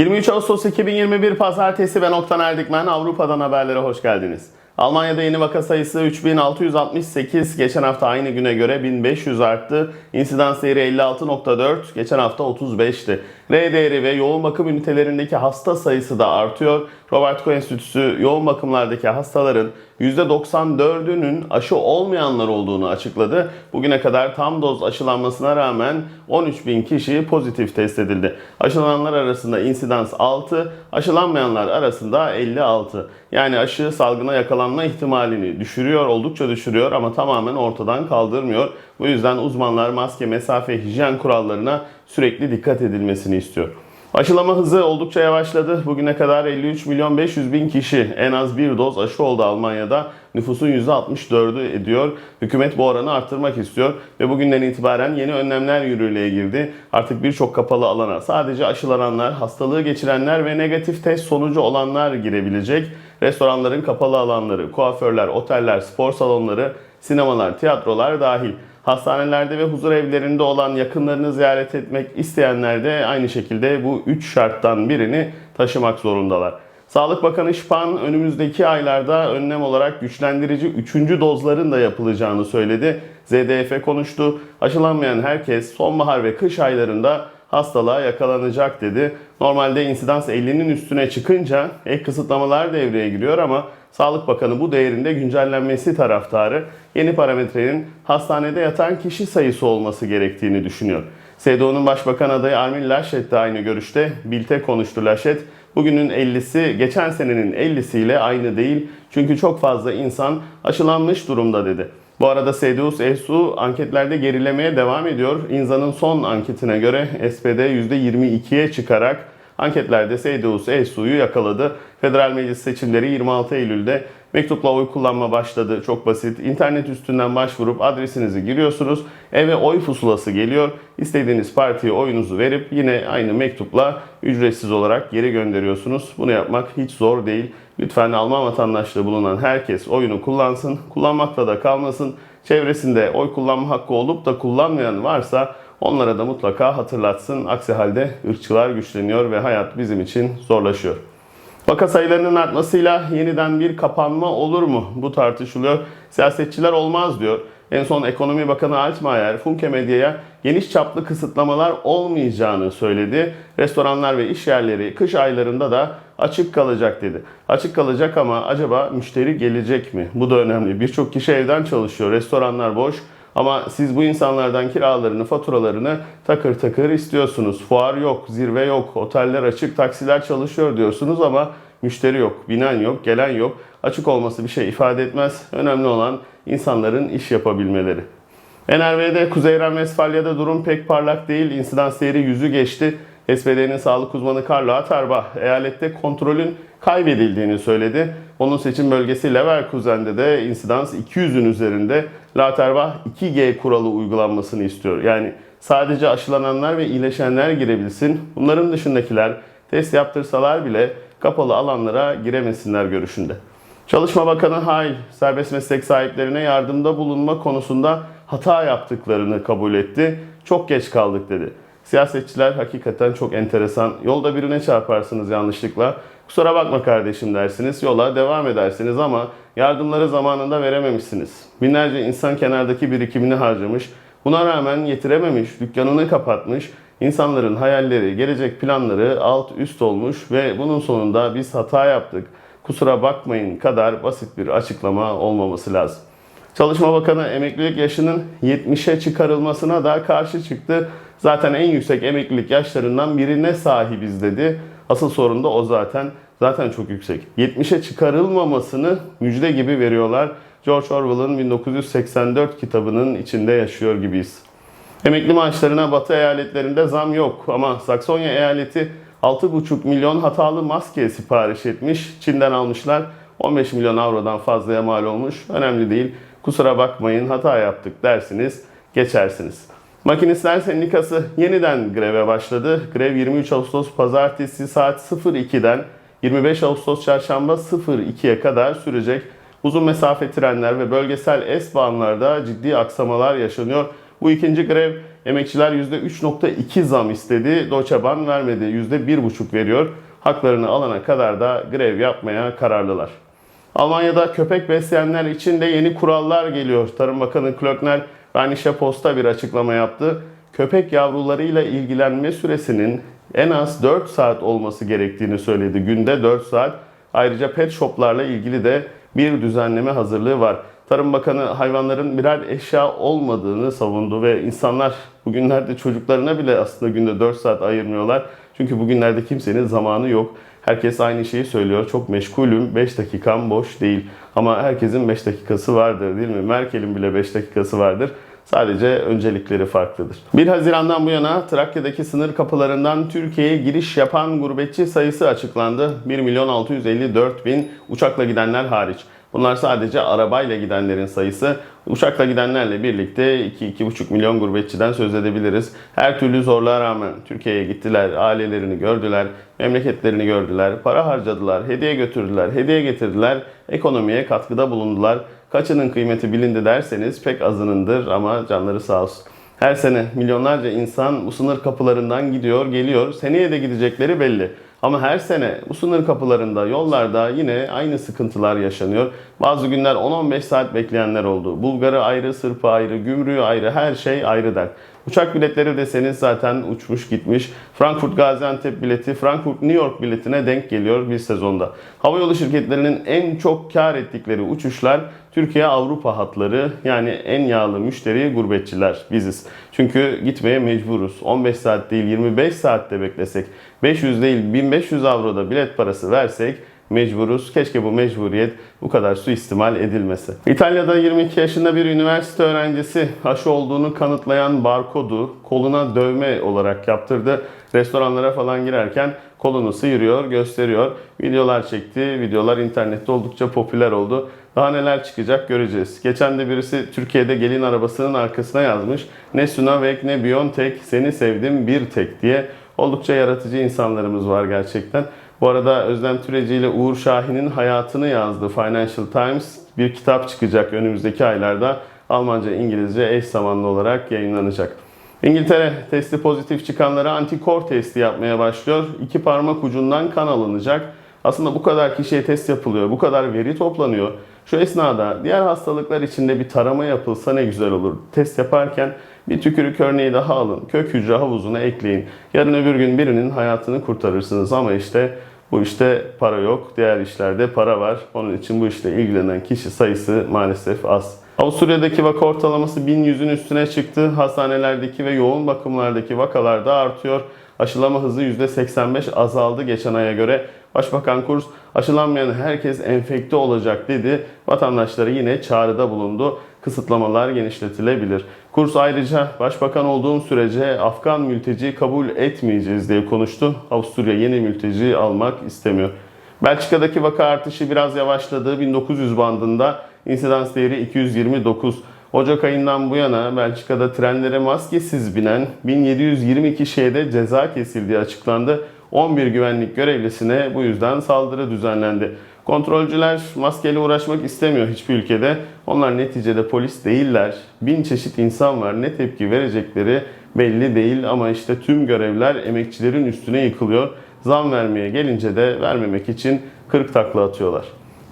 23 Ağustos 2021 Pazartesi ben Oktan Erdikmen. Avrupa'dan haberlere hoş geldiniz. Almanya'da yeni vaka sayısı 3668. Geçen hafta aynı güne göre 1500 arttı. İnsidans değeri 56.4. Geçen hafta 35'ti. R değeri ve yoğun bakım ünitelerindeki hasta sayısı da artıyor. Robert Koch Enstitüsü yoğun bakımlardaki hastaların %94'ünün aşı olmayanlar olduğunu açıkladı. Bugüne kadar tam doz aşılanmasına rağmen 13 bin kişi pozitif test edildi. Aşılananlar arasında insidans 6, aşılanmayanlar arasında 56. Yani aşı salgına yakalanma ihtimalini düşürüyor, oldukça düşürüyor ama tamamen ortadan kaldırmıyor. Bu yüzden uzmanlar maske, mesafe, hijyen kurallarına sürekli dikkat edilmesini istiyor. Aşılama hızı oldukça yavaşladı. Bugüne kadar 53 milyon 500 bin kişi en az bir doz aşı oldu Almanya'da. Nüfusun %64'ü ediyor. Hükümet bu oranı arttırmak istiyor ve bugünden itibaren yeni önlemler yürürlüğe girdi. Artık birçok kapalı alana sadece aşılananlar, hastalığı geçirenler ve negatif test sonucu olanlar girebilecek. Restoranların kapalı alanları, kuaförler, oteller, spor salonları, sinemalar, tiyatrolar dahil. Hastanelerde ve huzur evlerinde olan yakınlarını ziyaret etmek isteyenler de aynı şekilde bu 3 şarttan birini taşımak zorundalar. Sağlık Bakanı Şpan önümüzdeki aylarda önlem olarak güçlendirici 3. dozların da yapılacağını söyledi. ZDF konuştu. Aşılanmayan herkes sonbahar ve kış aylarında hastalığa yakalanacak dedi. Normalde insidans 50'nin üstüne çıkınca ek kısıtlamalar devreye giriyor ama Sağlık Bakanı bu değerinde güncellenmesi taraftarı yeni parametrenin hastanede yatan kişi sayısı olması gerektiğini düşünüyor. SDO'nun Başbakan adayı Armin Laschet de aynı görüşte. Bil'te konuştu Laschet. Bugünün 50'si geçen senenin 50'siyle aynı değil. Çünkü çok fazla insan aşılanmış durumda dedi. Bu arada CDU, ESU anketlerde gerilemeye devam ediyor. İnza'nın son anketine göre SPD %22'ye çıkarak anketlerde CDU, ESU'yu yakaladı. Federal Meclis seçimleri 26 Eylül'de mektupla oy kullanma başladı. Çok basit. İnternet üstünden başvurup adresinizi giriyorsunuz. Eve oy pusulası geliyor. İstediğiniz partiye oyunuzu verip yine aynı mektupla ücretsiz olarak geri gönderiyorsunuz. Bunu yapmak hiç zor değil. Lütfen Alman vatandaşlığı bulunan herkes oyunu kullansın. Kullanmakla da kalmasın. Çevresinde oy kullanma hakkı olup da kullanmayan varsa onlara da mutlaka hatırlatsın. Aksi halde ırkçılar güçleniyor ve hayat bizim için zorlaşıyor. Vaka sayılarının artmasıyla yeniden bir kapanma olur mu? Bu tartışılıyor. Siyasetçiler olmaz diyor. En son Ekonomi Bakanı Altmaier, Funke Medya'ya geniş çaplı kısıtlamalar olmayacağını söyledi. Restoranlar ve iş yerleri kış aylarında da açık kalacak dedi. Açık kalacak ama acaba müşteri gelecek mi? Bu da önemli. Birçok kişi evden çalışıyor, restoranlar boş. Ama siz bu insanlardan kiralarını, faturalarını takır takır istiyorsunuz. Fuar yok, zirve yok, oteller açık, taksiler çalışıyor diyorsunuz ama müşteri yok, binen yok, gelen yok. Açık olması bir şey ifade etmez. Önemli olan insanların iş yapabilmeleri. NRV'de Kuzey Ren-Vesfalya'da durum pek parlak değil. İnsidans değeri yüzü geçti. SPD'nin sağlık uzmanı Carlo Atarbach eyalette kontrolün kaybedildiğini söyledi. Onun seçim bölgesi Leverkusen'de de insidans 200'ün üzerinde. Atarbach 2G kuralı uygulanmasını istiyor. Yani sadece aşılananlar ve iyileşenler girebilsin. Bunların dışındakiler test yaptırsalar bile kapalı alanlara giremesinler görüşünde. Çalışma Bakanı Hayl, serbest meslek sahiplerine yardımda bulunma konusunda hata yaptıklarını kabul etti. Çok geç kaldık dedi. Siyasetçiler hakikaten çok enteresan. Yolda birine çarparsınız yanlışlıkla. Kusura bakma kardeşim dersiniz. Yola devam edersiniz ama yardımları zamanında verememişsiniz. Binlerce insan kenardaki birikimini harcamış. Buna rağmen yetirememiş, dükkanını kapatmış. İnsanların hayalleri, gelecek planları alt üst olmuş ve bunun sonunda biz hata yaptık. Kusura bakmayın kadar basit bir açıklama olmaması lazım. Çalışma Bakanı emeklilik yaşının 70'e çıkarılmasına da karşı çıktı. Zaten en yüksek emeklilik yaşlarından birine sahibiz dedi. Asıl sorun da o zaten. Zaten çok yüksek. 70'e çıkarılmamasını müjde gibi veriyorlar. George Orwell'ın 1984 kitabının içinde yaşıyor gibiyiz. Emekli maaşlarına Batı eyaletlerinde zam yok ama Saksonya eyaleti 6,5 milyon hatalı maske sipariş etmiş. Çin'den almışlar. 15 milyon avrodan fazlaya mal olmuş. Önemli değil. Kusura bakmayın hata yaptık dersiniz, geçersiniz. Makinistler Sendikası yeniden greve başladı. Grev 23 Ağustos Pazartesi saat 02'den 25 Ağustos Çarşamba 02'ye kadar sürecek. Uzun mesafe trenler ve bölgesel S bağımlarda ciddi aksamalar yaşanıyor. Bu ikinci grev emekçiler %3.2 zam istedi. Deutsche Bahn vermedi. %1.5 veriyor. Haklarını alana kadar da grev yapmaya kararlılar. Almanya'da köpek besleyenler için de yeni kurallar geliyor. Tarım Bakanı Klöckner Rheinische Post'a bir açıklama yaptı. Köpek yavrularıyla ilgilenme süresinin en az 4 saat olması gerektiğini söyledi. Günde 4 saat. Ayrıca pet shoplarla ilgili de bir düzenleme hazırlığı var. Tarım Bakanı hayvanların birer eşya olmadığını savundu ve insanlar bugünlerde çocuklarına bile aslında günde 4 saat ayırmıyorlar. Çünkü bugünlerde kimsenin zamanı yok. Herkes aynı şeyi söylüyor. Çok meşgulüm, 5 dakikam boş değil. Ama herkesin 5 dakikası vardır değil mi? Merkel'in bile 5 dakikası vardır. Sadece öncelikleri farklıdır. 1 Haziran'dan bu yana Trakya'daki sınır kapılarından Türkiye'ye giriş yapan gurbetçi sayısı açıklandı. 1 milyon 654 bin uçakla gidenler hariç. Bunlar sadece arabayla gidenlerin sayısı. Uçakla gidenlerle birlikte 2-2,5 milyon gurbetçiden söz edebiliriz. Her türlü zorluğa rağmen Türkiye'ye gittiler, ailelerini gördüler, memleketlerini gördüler, para harcadılar, hediye götürdüler, hediye getirdiler, ekonomiye katkıda bulundular. Kaçının kıymeti bilindi derseniz pek azınındır ama canları sağ olsun. Her sene milyonlarca insan bu sınır kapılarından gidiyor, geliyor. Seneye de gidecekleri belli. Ama her sene bu sınır kapılarında, yollarda yine aynı sıkıntılar yaşanıyor. Bazı günler 10-15 saat bekleyenler oldu. Bulgarı ayrı, Sırpı ayrı, gümrüğü ayrı, her şey ayrı der. Uçak biletleri deseniz zaten uçmuş gitmiş. Frankfurt Gaziantep bileti, Frankfurt New York biletine denk geliyor bir sezonda. Havayolu şirketlerinin en çok kar ettikleri uçuşlar Türkiye Avrupa hatları yani en yağlı müşteri gurbetçiler biziz. Çünkü gitmeye mecburuz. 15 saat değil 25 saatte beklesek 500 değil 1500 avroda bilet parası versek mecburuz. Keşke bu mecburiyet bu kadar suistimal edilmese. İtalya'da 22 yaşında bir üniversite öğrencisi aşı olduğunu kanıtlayan barkodu koluna dövme olarak yaptırdı. Restoranlara falan girerken kolunu sıyırıyor, gösteriyor. Videolar çekti. Videolar internette oldukça popüler oldu. Daha neler çıkacak göreceğiz. Geçen de birisi Türkiye'de gelin arabasının arkasına yazmış. Ne Sunavek ne Biontech seni sevdim bir tek diye. Oldukça yaratıcı insanlarımız var gerçekten. Bu arada Özlem Türeci ile Uğur Şahin'in hayatını yazdığı Financial Times bir kitap çıkacak önümüzdeki aylarda. Almanca, İngilizce eş zamanlı olarak yayınlanacak. İngiltere testi pozitif çıkanlara antikor testi yapmaya başlıyor. İki parmak ucundan kan alınacak. Aslında bu kadar kişiye test yapılıyor, bu kadar veri toplanıyor. Şu esnada diğer hastalıklar içinde bir tarama yapılsa ne güzel olur. Test yaparken bir tükürük örneği daha alın, kök hücre havuzuna ekleyin. Yarın öbür gün birinin hayatını kurtarırsınız ama işte bu işte para yok, diğer işlerde para var. Onun için bu işle ilgilenen kişi sayısı maalesef az. Avusturya'daki vaka ortalaması 1100'ün üstüne çıktı. Hastanelerdeki ve yoğun bakımlardaki vakalar da artıyor. Aşılama hızı %85 azaldı geçen aya göre. Başbakan Kurz aşılanmayan herkes enfekte olacak dedi. Vatandaşlara yine çağrıda bulundu. Kısıtlamalar genişletilebilir. Kurs ayrıca başbakan olduğum sürece Afgan mülteci kabul etmeyeceğiz diye konuştu. Avusturya yeni mülteci almak istemiyor. Belçika'daki vaka artışı biraz yavaşladı. 1900 bandında insidans değeri 229. Ocak ayından bu yana Belçika'da trenlere maskesiz binen 1720 kişiye de ceza kesildiği açıklandı. 11 güvenlik görevlisine bu yüzden saldırı düzenlendi. Kontrolcüler maskeyle uğraşmak istemiyor hiçbir ülkede. Onlar neticede polis değiller. Bin çeşit insan var. Ne tepki verecekleri belli değil ama işte tüm görevler emekçilerin üstüne yıkılıyor. Zam vermeye gelince de vermemek için 40 takla atıyorlar.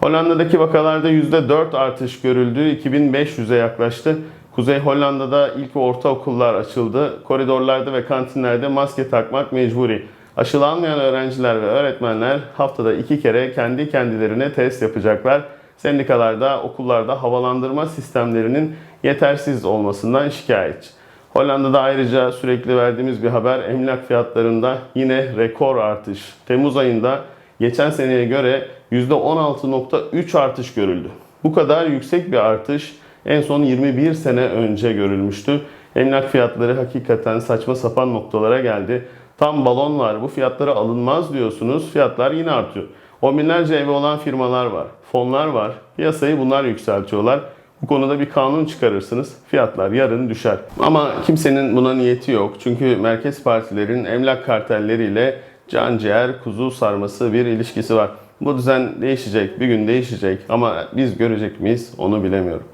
Hollanda'daki vakalarda %4 artış görüldü. 2500'e yaklaştı. Kuzey Hollanda'da ilk ortaokullar açıldı. Koridorlarda ve kantinlerde maske takmak mecburi. Aşılanmayan öğrenciler ve öğretmenler haftada iki kere kendi kendilerine test yapacaklar. Sendikalarda okullarda havalandırma sistemlerinin yetersiz olmasından şikayetçi. Hollanda'da ayrıca sürekli verdiğimiz bir haber emlak fiyatlarında yine rekor artış. Temmuz ayında geçen seneye göre %16.3 artış görüldü. Bu kadar yüksek bir artış en son 21 sene önce görülmüştü. Emlak fiyatları hakikaten saçma sapan noktalara geldi. Tam balon var bu fiyatlara alınmaz diyorsunuz fiyatlar yine artıyor. On binlerce evi olan firmalar var, fonlar var. Piyasayı bunlar yükseltiyorlar. Bu konuda bir kanun çıkarırsınız. Fiyatlar yarın düşer. Ama kimsenin buna niyeti yok. Çünkü merkez partilerin emlak kartelleriyle can ciğer kuzu sarması bir ilişkisi var. Bu düzen değişecek, bir gün değişecek ama biz görecek miyiz onu bilemiyorum.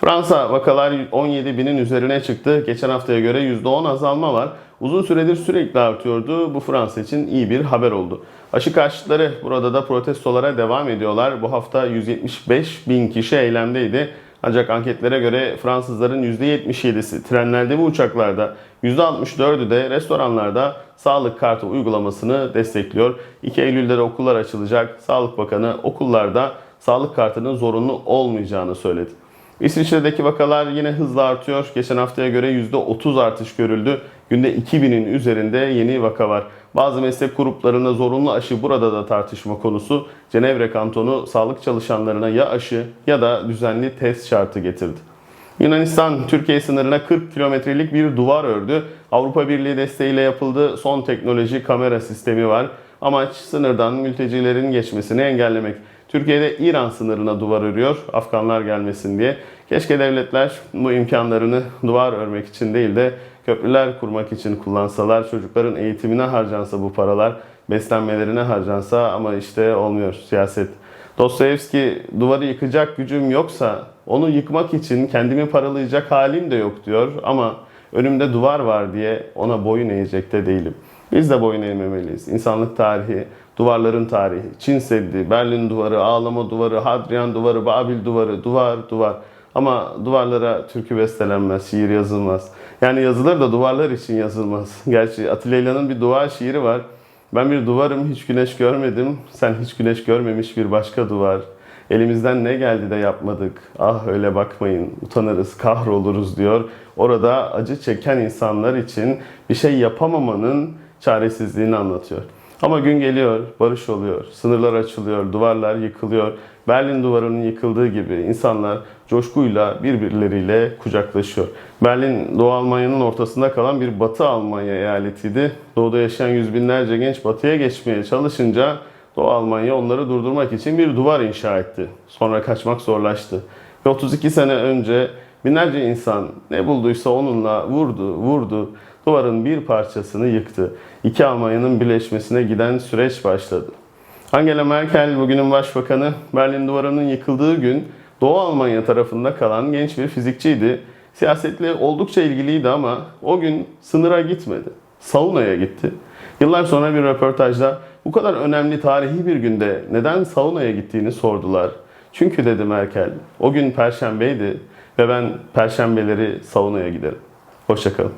Fransa vakalar 17 binin üzerine çıktı. Geçen haftaya göre %10 azalma var. Uzun süredir sürekli artıyordu. Bu Fransa için iyi bir haber oldu. Aşı karşıtları burada da protestolara devam ediyorlar. Bu hafta 175 bin kişi eylemdeydi. Ancak anketlere göre Fransızların %77'si trenlerde ve uçaklarda, %64'ü de restoranlarda sağlık kartı uygulamasını destekliyor. 2 Eylül'de de okullar açılacak. Sağlık Bakanı okullarda sağlık kartının zorunlu olmayacağını söyledi. İsviçre'deki vakalar yine hızla artıyor. Geçen haftaya göre %30 artış görüldü. Günde 2000'in üzerinde yeni vaka var. Bazı meslek gruplarında zorunlu aşı burada da tartışma konusu. Cenevre kantonu sağlık çalışanlarına ya aşı ya da düzenli test şartı getirdi. Yunanistan Türkiye sınırına 40 kilometrelik bir duvar ördü. Avrupa Birliği desteğiyle yapıldı. Son teknoloji kamera sistemi var. Amaç sınırdan mültecilerin geçmesini engellemek. Türkiye'de İran sınırına duvar örüyor Afganlar gelmesin diye. Keşke devletler bu imkanlarını duvar örmek için değil de köprüler kurmak için kullansalar, çocukların eğitimine harcansa bu paralar, beslenmelerine harcansa ama işte olmuyor siyaset. Dostoyevski duvarı yıkacak gücüm yoksa onu yıkmak için kendimi paralayacak halim de yok diyor ama önümde duvar var diye ona boyun eğecek de değilim. Biz de boyun eğmemeliyiz. İnsanlık tarihi, duvarların tarihi, Çin Seddi, Berlin duvarı, Ağlama duvarı, Hadrian duvarı, Babil duvarı, duvar, duvar. Ama duvarlara türkü bestelenmez, şiir yazılmaz. Yani yazılır da duvarlar için yazılmaz. Gerçi Atilla bir duvar şiiri var. Ben bir duvarım, hiç güneş görmedim. Sen hiç güneş görmemiş bir başka duvar. Elimizden ne geldi de yapmadık. Ah öyle bakmayın, utanırız, kahroluruz diyor. Orada acı çeken insanlar için bir şey yapamamanın çaresizliğini anlatıyor. Ama gün geliyor, barış oluyor, sınırlar açılıyor, duvarlar yıkılıyor. Berlin duvarının yıkıldığı gibi insanlar coşkuyla birbirleriyle kucaklaşıyor. Berlin Doğu Almanya'nın ortasında kalan bir Batı Almanya eyaletiydi. Doğuda yaşayan yüz binlerce genç batıya geçmeye çalışınca Doğu Almanya onları durdurmak için bir duvar inşa etti. Sonra kaçmak zorlaştı. Ve 32 sene önce binlerce insan ne bulduysa onunla vurdu, vurdu. Duvarın bir parçasını yıktı. İki Almanya'nın birleşmesine giden süreç başladı. Angela Merkel bugünün başbakanı Berlin duvarının yıkıldığı gün Doğu Almanya tarafında kalan genç bir fizikçiydi. Siyasetle oldukça ilgiliydi ama o gün sınıra gitmedi. Saunaya gitti. Yıllar sonra bir röportajda bu kadar önemli tarihi bir günde neden saunaya gittiğini sordular. Çünkü dedi Merkel, o gün perşembeydi ve ben perşembeleri saunaya giderim. Hoşçakalın.